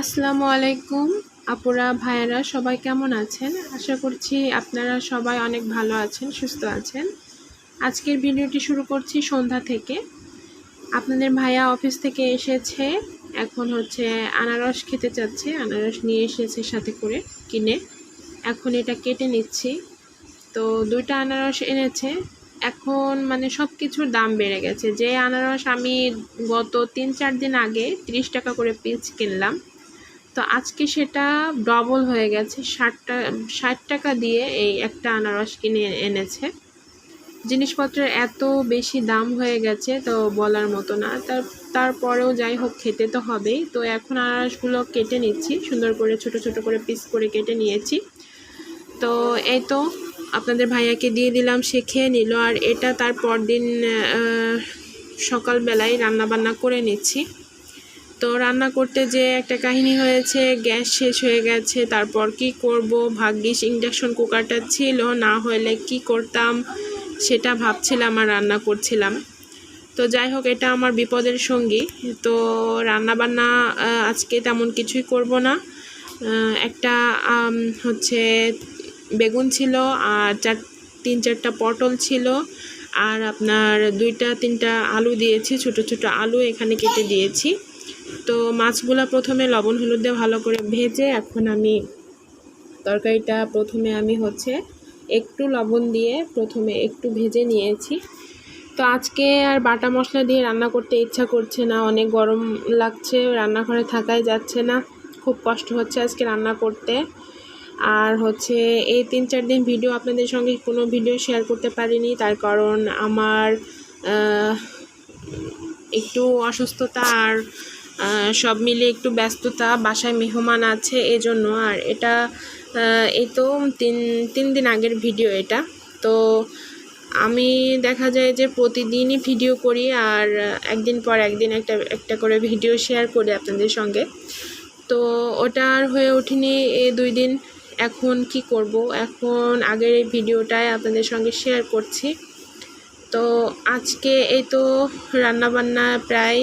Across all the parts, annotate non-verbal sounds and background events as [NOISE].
আসসালামু আলাইকুম। আপুরা, ভাইয়েরা, সবাই কেমন আছেন? আশা করছি আপনারা সবাই অনেক ভালো আছেন, সুস্থ আছেন। আজকের ভিডিওটি শুরু করছি সন্ধ্যা থেকে। আপনাদের ভাইয়া অফিস থেকে এসেছে। এখন হচ্ছে আনারস খেতে চাচ্ছে। আনারস নিয়ে এসেছে সাথে করে কিনে। এখন এটা কেটে নিচ্ছি। তো দুইটা আনারস এনেছে। এখন মানে সব কিছুর দাম বেড়ে গেছে। যে আনারস আমি গত তিন চার দিন আগে তিরিশ টাকা করে পিস কিনলাম। তো আজকে সেটা ডবল হয়ে গেছে। ষাটটা, ষাট টাকা দিয়ে এই একটা আনারস কিনে এনেছে। জিনিসপত্রের এত বেশি দাম হয়ে গেছে তো বলার মতো না। তার, তারপরেও যাই হোক খেতে তো হবেই। তো এখন আনারসগুলো কেটে নিচ্ছি। সুন্দর করে ছোট ছোট করে পিস করে কেটে নিয়েছি। তো এই তো আপনাদের ভাইয়াকে দিয়ে দিলাম। সে খেয়ে নিল আর এটা তার পরদিন সকালবেলায় রান্নাবান্না করে নিচ্ছি। তো রান্না করতে যে একটা কাহিনী হয়েছে, গ্যাস শেষ হয়ে গেছে, তারপর কি করব? ভাগ্যিস ইন্ডাকশন কুকারটা ছিল, না হলে কি করতাম? সেটা ভাবছিলাম আর রান্না করছিলাম। তো যাই হোক, এটা আমার বিপদের সঙ্গী। তো রান্না বান্না আজকে তেমন কিছুই করব না। একটা হচ্ছে বেগুন ছিল আর চার, তিন চারটা পটল ছিল। আর আপনার দুইটা, তিনটা আলু দিয়েছি, ছোট ছোট আলু এখানে কেটে দিয়েছি। তো মাছগুলো প্রথমে লবণ, হলুদ দিয়ে ভালো করে ভেজে এখন আমি তরকারিটা প্রথমে আমি হচ্ছে একটু লবণ দিয়ে প্রথমে একটু ভেজে নিয়েছি। তো আজকে আর বাটা মশলা দিয়ে রান্না করতে ইচ্ছা করছে না, অনেক গরম লাগছে, রান্নাঘরে থাকাই যাচ্ছে না, খুব কষ্ট হচ্ছে আজকে রান্না করতে। আর হচ্ছে এই তিন চার দিন ভিডিও আপনাদের সঙ্গে কোনো ভিডিও শেয়ার করতে পারিনি, তার কারণ আমার একটু অসুস্থতা আর সব মিলে একটু ব্যস্ততা, বাসায় মেহমান আছে এজন্য। আর এটা এই তো তিন তিন দিন আগের ভিডিও এটা। তো আমি দেখা যায় যে প্রতিদিনই ভিডিও করি আর একদিন পর একদিন একটা একটা করে ভিডিও শেয়ার করি আপনাদের সঙ্গে। তো ওটা আর হয়ে ওঠেনি এই দুই দিন। এখন কি করব? এখন আগের এই ভিডিওটায় আপনাদের সঙ্গে শেয়ার করছি। তো আজকে এই তো রান্নাবান্না প্রায়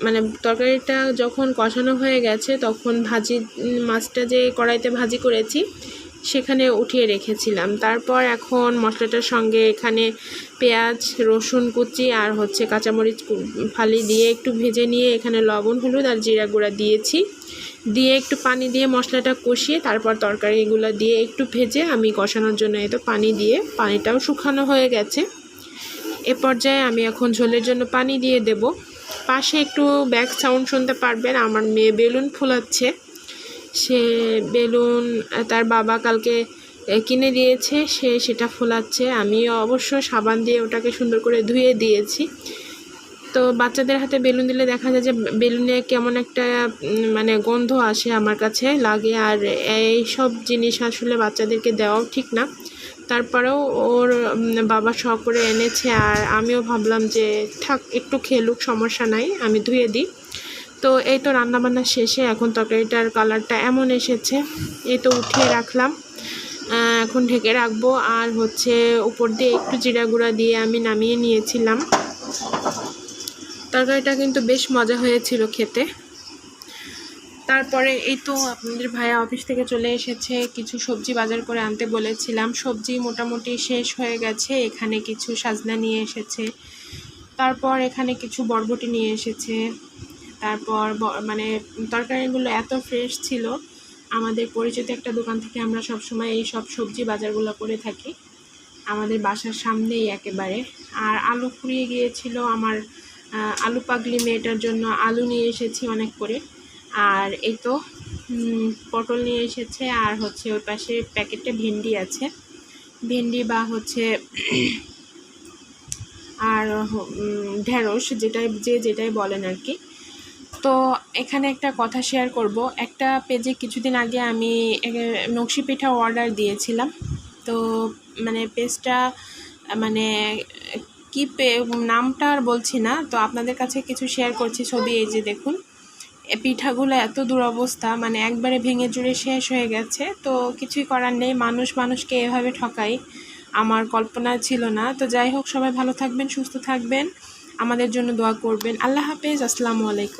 মানে তরকারিটা যখন কষানো হয়ে গেছে, তখন ভাজি, মাছটা যে কড়াইতে ভাজি করেছি, সেখানে উঠিয়ে রেখেছিলাম। তারপর এখন মশলাটার সঙ্গে এখানে পেঁয়াজ, রসুন কুচি আর হচ্ছে কাঁচামরিচ ফালি দিয়ে একটু ভেজে নিয়ে এখানে লবণ, হলুদ আর জিরা গুঁড়া দিয়েছি। দিয়ে একটু পানি দিয়ে মশলাটা কষিয়ে তারপর তরকারিগুলো দিয়ে একটু ভেজে আমি কষানোর জন্য এতো পানি দিয়ে পানিটাও শুকানো হয়ে গেছে। এ পর্যায়ে আমি এখন ঝোলের জন্য পানি দিয়ে দেব। পাশে একটু ব্যাক সাউন্ড শুনতে পারবেন। আমার মেয়ে বেলুন ফোলাচ্ছে। সে বেলুন তার বাবা কালকে কিনে দিয়েছে। সে সেটা ফোলাচ্ছে। আমি অবশ্য সাবান দিয়ে ওটাকে সুন্দর করে ধুয়ে দিয়েছি। তো বাচ্চাদের হাতে বেলুন দিলে দেখা যায় যে, বেলুনে কেমন একটা মানে গন্ধ আসে আমার কাছে লাগে। আর এই সব জিনিস আসলে বাচ্চাদেরকে দেওয়াও ঠিক না। তারপরেও ওর বাবা শখ করে এনেছে আর আমিও ভাবলাম যে থাক, একটু খেলুক, সমস্যা নাই, আমি ধুয়ে দিই। তো এই তো রান্নাবান্না শেষে এখন তরকারিটার কালারটা এমন এসেছে, এই তো উঠিয়ে রাখলাম। এখন ঢেকে রাখব আর হচ্ছে উপর দিয়ে একটু জিরা গুঁড়া দিয়ে আমি নামিয়ে নিয়েছিলাম। তরকারিটা কিন্তু বেশ মজা হয়েছিল খেতে। তারপরে এই তো আপনাদের ভাইয়া অফিস থেকে চলে এসেছে, কিছু সবজি বাজার করে আনতে বলেছিলাম। সবজি মোটামুটি শেষ হয়ে গেছে, এখানে কিছু সাজনা নিয়ে এসেছে। তারপর এখানে কিছু বরবটি নিয়ে এসেছে। তারপর মানে তরকারিগুলো এত ফ্রেশ ছিল, আমাদের পরিচিত একটা দোকান থেকে আমরা সব সময় এই সব সবজি বাজারগুলো করে থাকি, আমাদের বাসার সামনেই একেবারে। আর আলু ফুরিয়ে গিয়েছিল আমার আলু পাগলি মেয়েটার জন্য আলু নিয়ে এসেছি অনেক করে। আর এই তো পটল নিয়ে এসেছে, আর হচ্ছে ওই পাশে প্যাকেটে ভেন্ডি আছে। ভেন্ডি বা হচ্ছে [CLEARS THROAT] আর ঢেঁড়স, যেটাই, যে যেটাই বলেন আর কি। তো এখানে একটা কথা শেয়ার করব। একটা পেজে কিছুদিন আগে আমি নকশি পিঠা অর্ডার দিয়েছিলাম। তো মানে পেজটা মানে কি নামটা আর বলছি না। তো আপনাদের কাছে কিছু শেয়ার করছি ছবি, এই যে দেখুন। পিঠাগুলো এত দুরবস্থা মানে একবারে ভেঙে জুড়ে শেষ হয়ে গেছে। তো কিছুই করার নেই, মানুষ মানুষকে এভাবে ঠকাই আমার কল্পনা ছিল না। তো যাই হোক, সবাই ভালো থাকবেন, সুস্থ থাকবেন। আমাদের জন্য দোয়া করবেন। আল্লাহ হাফেজ, আসসালামু আলাইকুম।